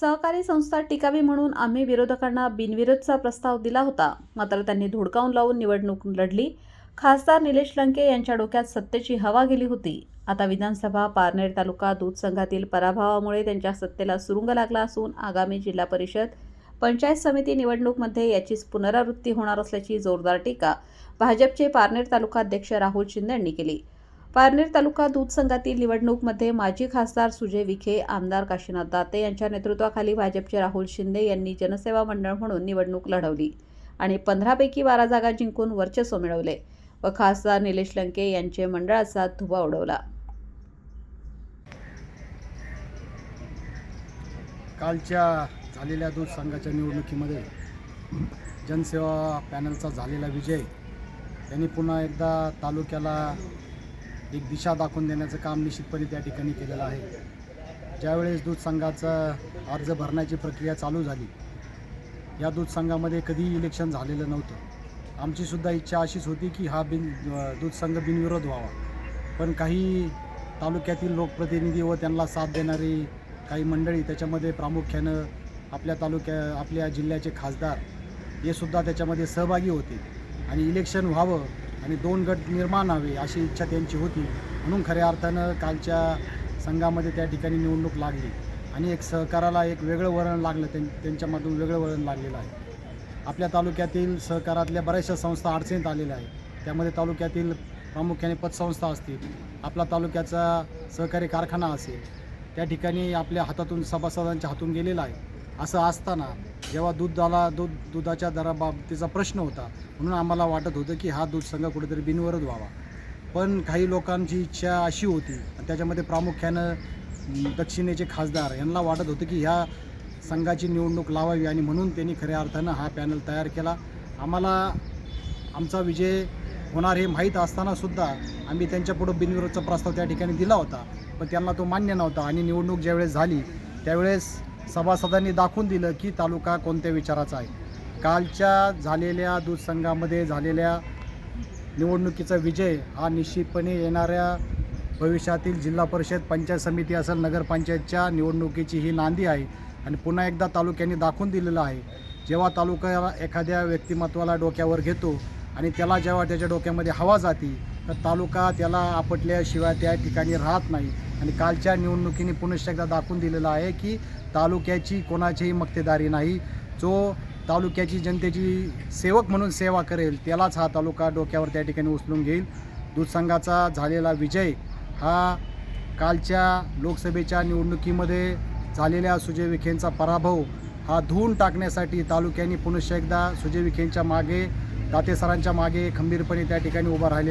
सहकारी संस्था टिकावी म्हणून आम्ही विरोधकांना बिनविरोधचा प्रस्ताव दिला होता. मात्र त्यांनी धुडकावून लावून निवडणूक लढली. खासदार निलेश लंके यांच्या डोक्यात सत्तेची हवा गेली होती. आता विधानसभा पारनेर तालुका दूध संघातील पराभवामुळे त्यांच्या सत्तेला सुरुंग लागला असून आगामी जिल्हा परिषद पंचायत समिती निवडणूकमध्ये याचीच पुनरावृत्ती होणार असल्याची जोरदार टीका भाजपचे पारनेर तालुका अध्यक्ष राहुल शिंदे यांनी केली. पारनेर तालुका दूध संघातील निवडणूकमध्ये माजी खासदार सुजय विखे आमदार काशीनाथ दाते यांच्या नेतृत्वाखाली भाजपचे राहुल शिंदे यांनी जनसेवा मंडळ म्हणून निवडणूक लढवली आणि पंधरापैकी बारा जागा जिंकून वर्चस्व मिळवले व खासदार निलेश लंके यांचे मंडळाचा धुवा उडवला. कालच्या झालेल्या दूध संघाच्या निवडणुकीमध्ये जनसेवा पॅनलचा झालेला विजय यांनी पुन्हा एकदा तालुक्याला एक दिशा दाखवून देण्याचं काम निश्चितपणे त्या ठिकाणी केलेलं आहे. ज्यावेळेस दूध संघाचा अर्ज भरण्याची प्रक्रिया चालू झाली या दूध संघामध्ये कधीही इलेक्शन झालेलं नव्हतं. आमचीसुद्धा इच्छा अशीच होती की हा बिन दूध संघ बिनविरोध व्हावा. पण काही तालुक्यातील लोकप्रतिनिधी व त्यांना साथ देणारी काही मंडळी त्याच्यामध्ये प्रामुख्यानं आपल्या तालुक्या आपल्या जिल्ह्याचे खासदार हे सुद्धा त्याच्यामध्ये सहभागी होते. आणि इलेक्शन व्हावं आणि दोन गट निर्माण व्हावे अशी इच्छा त्यांची होती. म्हणून खऱ्या अर्थानं कालच्या संघामध्ये त्या ठिकाणी निवडणूक लागली. आणि एक सहकाराला एक वेगळं वळण लागलं त्यां त्यांच्यामधून वेगळं वळण लागलेलं आहे. आपल्या तालुक्यातील सहकारातल्या बऱ्याचशा संस्था अडचणीत आलेल्या आहेत. त्यामध्ये तालुक्यातील प्रामुख्याने पतसंस्था असतील आपला तालुक्याचा सहकारी कारखाना असेल त्या ठिकाणी आपल्या हातातून सभासदांच्या हातून गेलेला आहे. असं असताना जेव्हा दूधाला दूध दुधाच्या दराबाबतीचा प्रश्न होता म्हणून आम्हाला वाटत होतं की हा दूध संघ कुठेतरी बिनविरोध व्हावा. पण काही लोकांची इच्छा अशी होती त्याच्यामध्ये प्रामुख्यानं दक्षिणेचे खासदार यांना वाटत होतं की ह्या संघाची निवडणूक लावावी आणि म्हणून त्यांनी खऱ्या अर्थानं हा पॅनल तयार केला. आम्हाला आमचा विजय होणार हे माहीत असतानासुद्धा आम्ही त्यांच्यापुढं बिनविरोधचा प्रस्ताव त्या ठिकाणी दिला होता. पण त्यांना तो मान्य नव्हता आणि निवडणूक ज्यावेळेस झाली त्यावेळेस सभासदांनी दाखवून दिलं की तालुका कोणत्या विचाराचा आहे. कालच्या झालेल्या दूध संघामध्ये झालेल्या निवडणुकीचा विजय हा निश्चितपणे येणाऱ्या भविष्यातील जिल्हा परिषद पंचायत समिती असेल नगरपंचायतच्या निवडणुकीची ही नांदी आहे आणि पुन्हा एकदा तालुक्याने दाखवून दिलेलं आहे. जेव्हा तालुका एखाद्या व्यक्तिमत्वाला डोक्यावर घेतो आणि त्याला जेव्हा त्याच्या डोक्यामध्ये हवा जाती तर तालुका त्याला आपटल्याशिवाय त्या ठिकाणी राहत नाही. आणि कालच्या निवडणुकीने पुनश्च एकदा दाखवून दिलेलं आहे की तालुक्याची कोणाचीही मक्तेदारी नाही. जो तालुक्याची जनतेची सेवक म्हणून सेवा करेल त्यालाच हा तालुका डोक्यावर त्या ठिकाणी उचलून घेईल. दूध संघाचा झालेला विजय हा कालच्या लोकसभेच्या निवडणुकीमध्ये झालेल्या सुजय विखेंचा पराभव हा धुवून टाकण्यासाठी तालुक्यांनी पुनश्च एकदा सुजय विखेंच्या मागे दाते सरांच्या मागे खंबीरपणे त्या ठिकाणी उभा राहिले.